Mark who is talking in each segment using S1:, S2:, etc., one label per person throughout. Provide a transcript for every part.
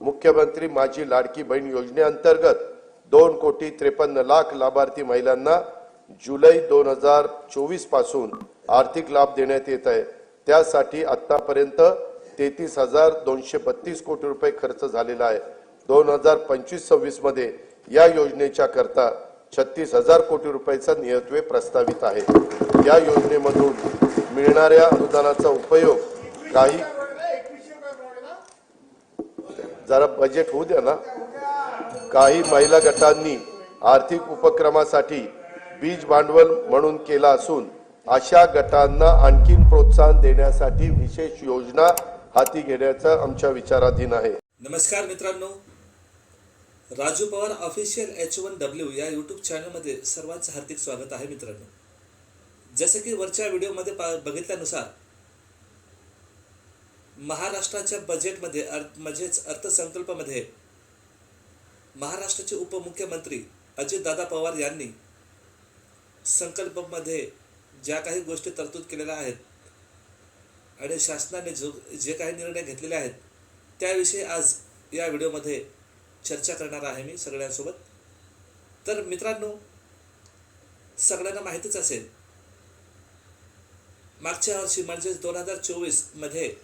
S1: मुख्यमंत्री माझी लाडकी बहीण योजनेअंतर्गत दोन कोटी त्रेपन्न लाख लाभार्थी महिलांना जुलै दोन हजार चोवीसपासून आर्थिक लाभ देण्यात येत आहे. त्यासाठी आतापर्यंत तेहतीस हजार दोनशे बत्तीस कोटी रुपये खर्च झालेला आहे. दोन हजार पंचवीस सव्वीसमध्ये या योजनेच्या करता छत्तीस हजार कोटी रुपयाचा नियत्वे प्रस्तावित आहे. या योजनेमधून मिळणाऱ्या अनुदानाचा उपयोग काही जरा बजेट होऊ द्या ना. काही महिला गटांनी आर्थिक उपक्रमासाठी बीज भांडवल म्हणून केला असून अशा गटांना आणखीन प्रोत्साहन देण्यासाठी विशेष योजना हाती घेण्याचं आमच्या विचाराधीन आहे.
S2: नमस्कार मित्रांनो. Raju Pawar official H one W या यूट्यूब चॅनलमध्ये सर्वांचं हार्दिक स्वागत आहे मित्रांनो. जसं की वरच्या व्हिडिओमध्ये पा बघितल्यानुसार महाराष्ट्राच्या बजेटमध्ये अर्थ म्हणजेच अर्थसंकल्पामध्ये महाराष्ट्राचे उपमुख्यमंत्री अजितदादा पवार यांनी संकल्पमध्ये ज्या काही गोष्टी तरतूद केलेल्या आहेत आणि शासनाने जो जे काही निर्णय घेतलेले आहेत त्याविषयी आज या व्हिडिओमध्ये चर्चा करणार आहे मी सगळ्यांसोबत. तर मित्रांनो सगळ्यांना माहितीच असेल मागच्या वर्षी म्हणजेच दोन हजार चोवीसमध्ये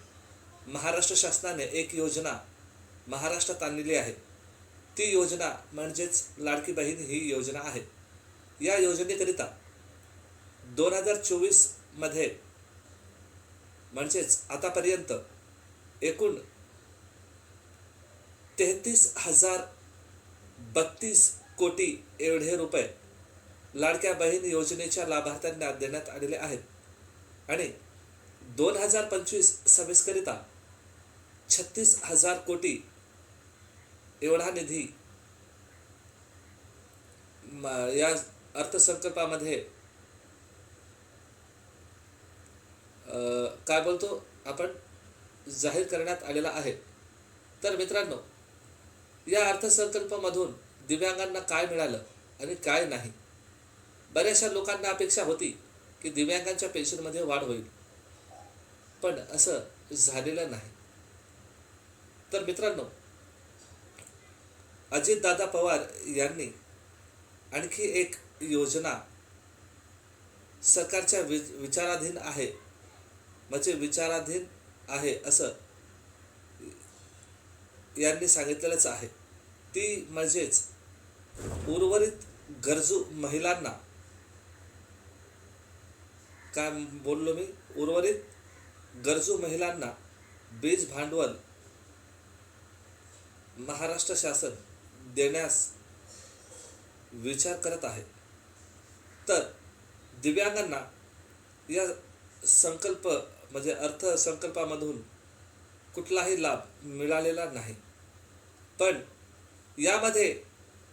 S2: महाराष्ट्र शासनाने एक योजना महाराष्ट्रात आणलेली आहे. ती योजना म्हणजेच लाडकी बहीण ही योजना आहे. या योजनेकरिता दोन हजार चोवीसमध्ये म्हणजेच आतापर्यंत एकूण तेहतीस हजार बत्तीस कोटी एवढे रुपये लाडक्या बहीण योजनेच्या लाभार्थ्यांना देण्यात आलेले आहेत. आणि दोन हजार पंचवीस सव्वीसकरिता छत्तीस हजार कोटी एवढा निधी या अर्थसंकल्पामध्ये काय बोलतो आपण? जाहीर करण्यात आलेला आहे. तर मित्रांनो या अर्थसंकल्पामधून दिव्यांगांना काय मिळालं आणि काय नाही? बऱ्याचशा लोकांना अपेक्षा होती की दिव्यांगांच्या पेन्शनमध्ये वाढ होईल. पण असं झालेलं नाही. तर मित्रांनो अजितदादा पवार यांनी आणखी एक योजना सरकारच्या वि विचाराधीन आहे. म्हणजे विचाराधीन आहे असं यांनी सांगितलेलंच आहे. ती म्हणजेच उर्वरित गरजू महिलांना काय बोललो मी? उर्वरित गरजू महिलांना बीज भांडवल महाराष्ट्र शासन देण्यास विचार करत आहे. तर दिव्यांगांना या संकल्प म्हणजे अर्थसंकल्पामधून कुठलाही लाभ मिळालेला नाही. पण यामध्ये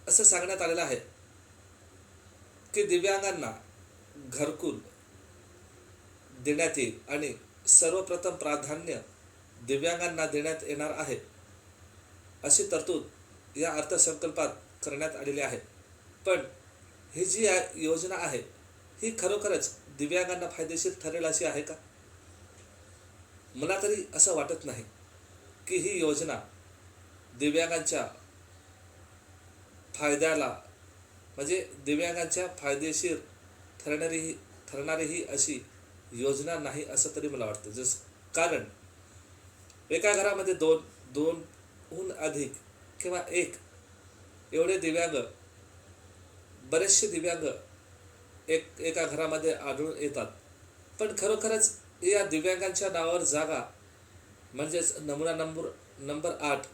S2: असं सांगण्यात आलेलं आहे की दिव्यांगांना घरकुल देण्यात येईल आणि सर्वप्रथम प्राधान्य दिव्यांगांना देण्यात येणार आहे. अशी तरतूद या अर्थसंकल्पात करण्यात आलेली आहे. पण ही जी योजना आहे ही खरोखरच दिव्यांगांना फायदेशीर ठरेल अशी आहे का? मला तरी असं वाटत नाही की ही योजना दिव्यांगांच्या फायद्याला म्हणजे दिव्यांगांच्या फायदेशीर ठरणारी ही ठरणारी ही अशी योजना नाही असं तरी मला वाटतं. जस कारण एका घरामध्ये दोन दोन हून अधिक किंवा एक एवढे दिव्यांग बरेचसे दिव्यांग एक एका घरामध्ये आढळून येतात. पण खरोखरच या दिव्यांगांच्या नावावर जागा म्हणजेच नमुना नंबर नंबर आठ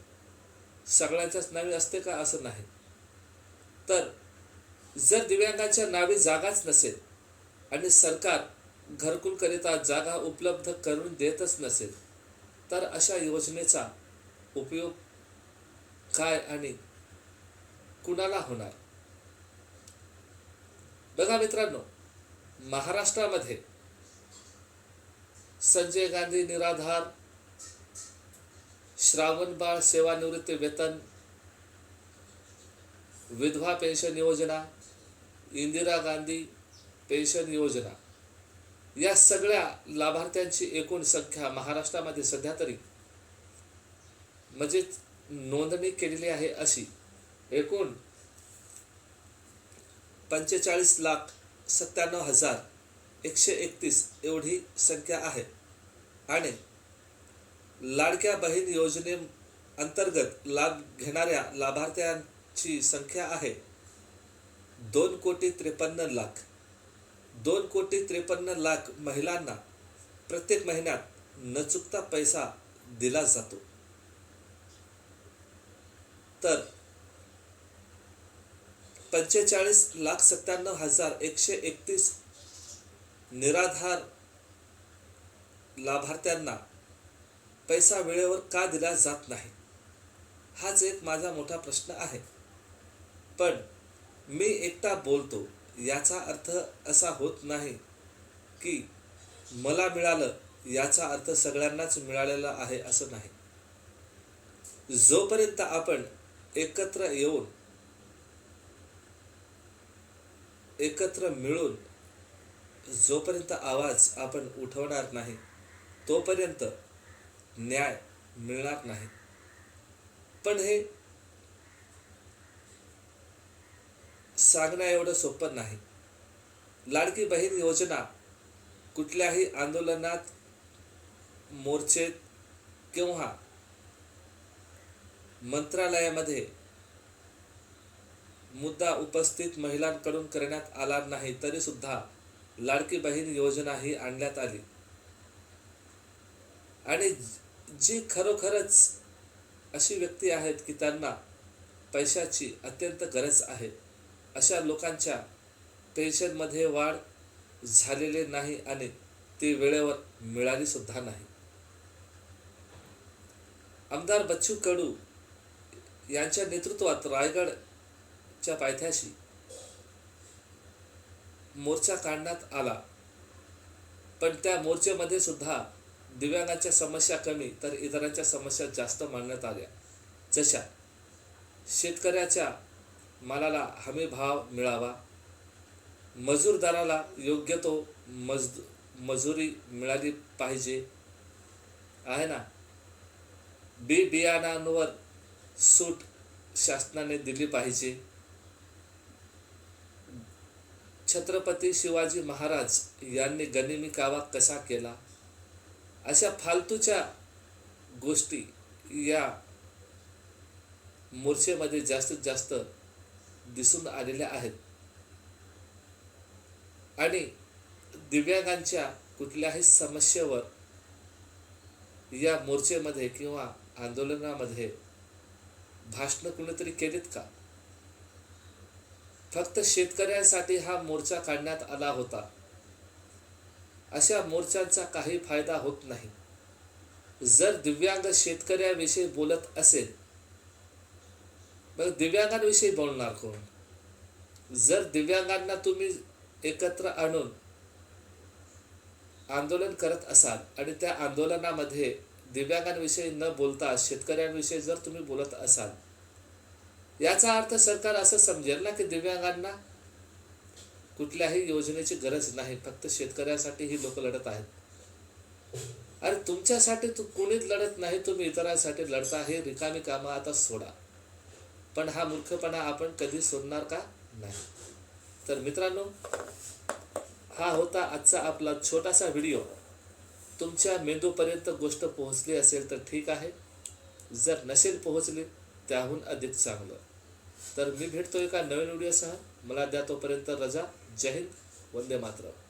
S2: सगळ्यांच्याच नावे असते का असं नाही. तर जर दिव्यांगांच्या नावे जागाच नसेल आणि सरकार घरकुलकरिता जागा उपलब्ध करून देतच नसेल तर अशा योजनेचा उपयोग काय आणि कुणाला होणार? बघा मित्रांनो महाराष्ट्रामध्ये संजय गांधी निराधार श्रावणबाळ सेवानिवृत्ती वेतन विधवा पेन्शन योजना इंदिरा गांधी पेन्शन योजना या सगळ्या लाभार्थ्यांची एकूण संख्या महाराष्ट्रामध्ये सध्या तरी म्हणजे नोंदणी केलेली आहे अशी. एकूण पंचेचाळीस लाख सत्त्याण्णव हजार एकशे एकतीस एवढी संख्या आहे. आणि लाडक्या बहीण योजने अंतर्गत लाभ घेणाऱ्या लाभार्थ्यांची संख्या आहे दोन कोटी त्रेपन्न लाख. दोन कोटी त्रेपन्न लाख महिलांना प्रत्येक महिन्यात न चुकता पैसा दिला जातो. तर पंचेचाळीस लाख सत्त्याण्णव हजार एकशे एकतीस निराधार लाभार्थ्यांना पैसा वेळेवर का दिला जात नाही? हाच एक माझा मोठा प्रश्न आहे. पण मी एकटा बोलतो याचा अर्थ असा होत नाही की मला मिळालं याचा अर्थ सगळ्यांनाच मिळालेला आहे असं नाही. जोपर्यंत आपण एकत्र येऊन एकत्र मिळून जोपर्यंत आवाज आपण उठवणार नाही तोपर्यंत न्याय मिळणार नाही. पण हे सांगण्या एवढं सोपं नाही. लाडकी बहीण योजना कुठल्याही आंदोलनात मोर्चेत किंवा मंत्रालयामध्ये मुद्दा उपस्थित महिलांकडून करण्यात आला नाही तरी सुद्धा लाडकी बहीण योजना ही आणण्यात आली. आणि जी खरोखरच अशी व्यक्ती आहेत की त्यांना पैशाची अत्यंत गरज आहे अशा लोकांच्या पेन्शनमध्ये वाढ झालेली नाही आणि ती वेळेवर मिळाली सुद्धा नाही. आमदार बच्चू कडू यांच्या नेतृत्वात रायगडच्या पायथ्याशी मोर्चा काढण्यात आला. पण त्या मोर्चेमध्ये सुद्धा दिव्यांगाच्या समस्या कमी तर इतरांच्या समस्या जास्त मांडण्यात आल्या. जशा शेतकऱ्याच्या मालाला हमी भाव मिळावा मजूरदाराला योग्य तो मज मजुरी मिळाली पाहिजे. आहे ना? बी बियाणांवर सूट शासनाने दिली पाहिजे. छत्रपती शिवाजी महाराज यांनी गनिमी कावा कसा केला? अशा फालतूच्या गोष्टी या मोर्चेमध्ये जास्तीत जास्त दिसून आलेल्या आहेत. आणि दिव्यांगांच्या कुठल्याही समस्येवर या मोर्चेमध्ये किंवा आंदोलनामध्ये भाषणं कुणीतरी केलीत का? फक्त शेतकऱ्यांसाठी हा मोर्चा काढण्यात आला होता. अशा मोर्चांचा काही फायदा होत नाही. जर दिव्यांग शेतकऱ्याविषयी बोलत असेल मग दिव्यांगांविषयी बोलणार कोण? जर दिव्यांगांना तुम्ही एकत्र आणून आंदोलन करत असाल आणि त्या आंदोलनामध्ये दिव्यांगांविषयी न बोलता शेतकऱ्यांविषयी जर तुम्ही बोलत असाल याचा अर्थ सरकार असं समजेल ना की दिव्यांगांना कुठल्याही योजनेची गरज नाही फक्त शेतकऱ्यांसाठी ही लोक लढत आहेत. अरे तुमच्यासाठी तू कोणीच लढत नाही तुम्ही इतरांसाठी लढता हे रिकामी कामं आता सोडा. पण हा मूर्खपणा आपण कधी सोडणार का? नाही. तर मित्रांनो हा होता आजचा आपला छोटासा व्हिडिओ. तुमच्या मेंदूपर्यंत गोष्ट पोहोचली असेल तर ठीक आहे. जर नसेल पोहोचली त्याहून अधिक चांगलं. तर मी भेटतो एका नवीन व्हिडिओसह मला द्या तोपर्यंत रजा. जय हिंद. वंदे मातरम.